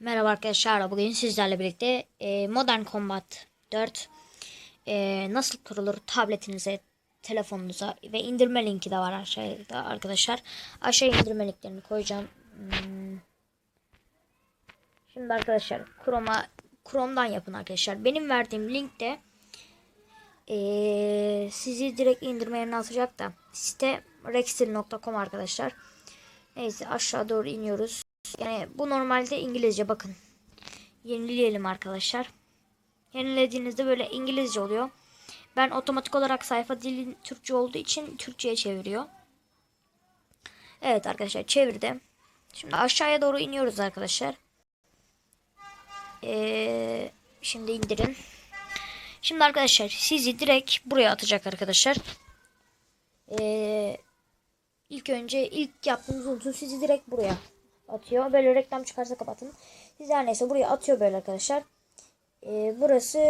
Merhaba arkadaşlar. Bugün sizlerle birlikte e, Modern Combat 4 e, nasıl kurulur tabletinize, telefonunuza ve indirme linki de var aşağıda arkadaşlar. Aşağı indirme linklerini koyacağım. Hmm. Şimdi arkadaşlar Chrome'a Chrome'dan yapın arkadaşlar. Benim verdiğim linkte e, sizi direkt indirme yerine atacak da site rextil.com arkadaşlar. Neyse aşağı doğru iniyoruz. Yani bu normalde İngilizce bakın. Yenileyelim arkadaşlar. Yenilediğinizde böyle İngilizce oluyor. Ben otomatik olarak sayfa dili Türkçe olduğu için Türkçe'ye çeviriyor. Evet arkadaşlar çevirdim. Şimdi aşağıya doğru iniyoruz arkadaşlar. Ee, şimdi indirin. Şimdi arkadaşlar sizi direkt buraya atacak arkadaşlar. Ee, ilk önce ilk yaptığınız olsun sizi direkt buraya atıyor. Böyle reklam çıkarsa kapatın. Siz her neyse buraya atıyor böyle arkadaşlar. Ee, burası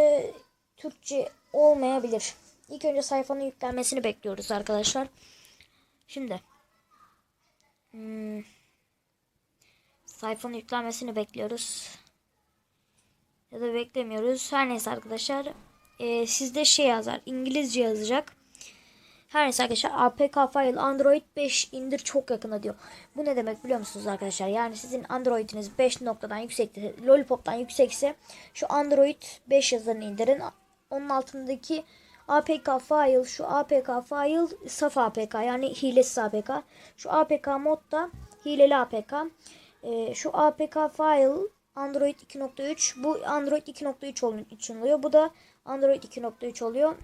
Türkçe olmayabilir. İlk önce sayfanın yüklenmesini bekliyoruz arkadaşlar. Şimdi hmm, sayfanın yüklenmesini bekliyoruz. Ya da beklemiyoruz. Her neyse arkadaşlar. Ee, sizde şey yazar. İngilizce yazacak. Her neyse arkadaşlar APK file Android 5 indir çok yakında diyor. Bu ne demek biliyor musunuz arkadaşlar? Yani sizin Android'iniz 5 noktadan yüksekse, Lollipop'tan yüksekse şu Android 5 yazarını indirin. Onun altındaki APK file şu APK file saf APK yani hilesiz APK. Şu APK modda hileli APK. Ee, şu APK file Android 2.3 bu Android 2.3 için oluyor. Bu da Android 2.3 oluyor.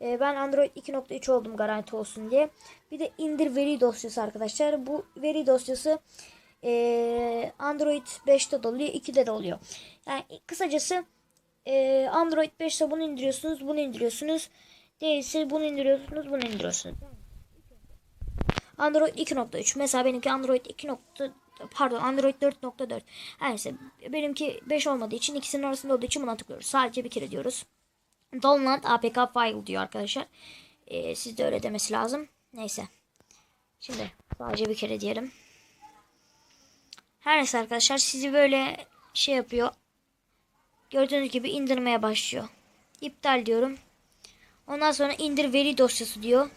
Ee, ben Android 2.3 oldum garanti olsun diye. Bir de indir veri dosyası arkadaşlar. Bu veri dosyası e, Android 5'te de oluyor, 2'de de oluyor. Yani kısacası e, Android 5'te bunu indiriyorsunuz, bunu indiriyorsunuz. Değilse bunu indiriyorsunuz, bunu indiriyorsunuz. Android 2.3. Mesela benimki Android 2. Pardon Android 4.4. Her neyse benimki 5 olmadığı için ikisinin arasında olduğu için buna tıklıyoruz. Sadece bir kere diyoruz. Download APK file diyor arkadaşlar. Ee, sizde öyle demesi lazım. Neyse. Şimdi sadece bir kere diyelim. Her neyse arkadaşlar sizi böyle şey yapıyor. Gördüğünüz gibi indirmeye başlıyor. İptal diyorum. Ondan sonra indir veri dosyası diyor.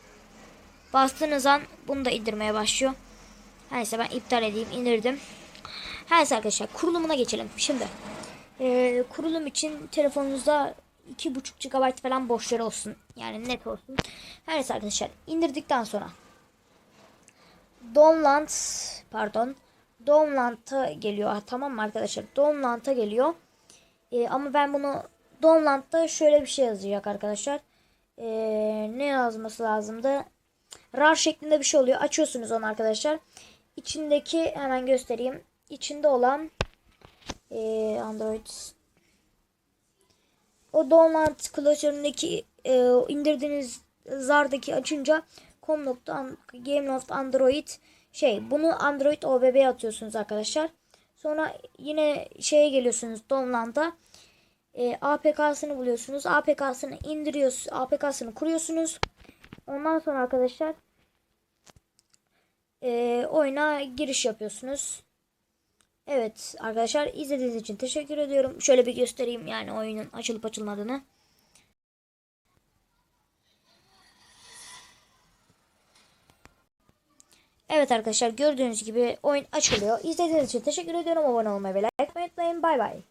Bastığınız an bunu da indirmeye başlıyor. Her neyse ben iptal edeyim indirdim. Her neyse arkadaşlar kurulumuna geçelim. Şimdi ee, kurulum için telefonunuzda 2.5 GB falan boş yer olsun. Yani net olsun. Her neyse arkadaşlar indirdikten sonra Downland pardon Downland'a geliyor. Tamam mı arkadaşlar? Downland'a geliyor. Ee, ama ben bunu Downland'da şöyle bir şey yazacak arkadaşlar. Ee, ne yazması lazımdı? RAR şeklinde bir şey oluyor. Açıyorsunuz onu arkadaşlar. İçindeki hemen göstereyim. İçinde olan e, Android o download klasöründeki e, indirdiğiniz zardaki açınca com.gameloft android şey bunu android obb atıyorsunuz arkadaşlar. Sonra yine şeye geliyorsunuz download'a e, APK'sını buluyorsunuz. APK'sını indiriyorsunuz. APK'sını kuruyorsunuz. Ondan sonra arkadaşlar e, oyuna giriş yapıyorsunuz. Evet arkadaşlar izlediğiniz için teşekkür ediyorum. Şöyle bir göstereyim yani oyunun açılıp açılmadığını. Evet arkadaşlar gördüğünüz gibi oyun açılıyor. İzlediğiniz için teşekkür ediyorum. Abone olmayı ve like etmeyi unutmayın. Bay bay.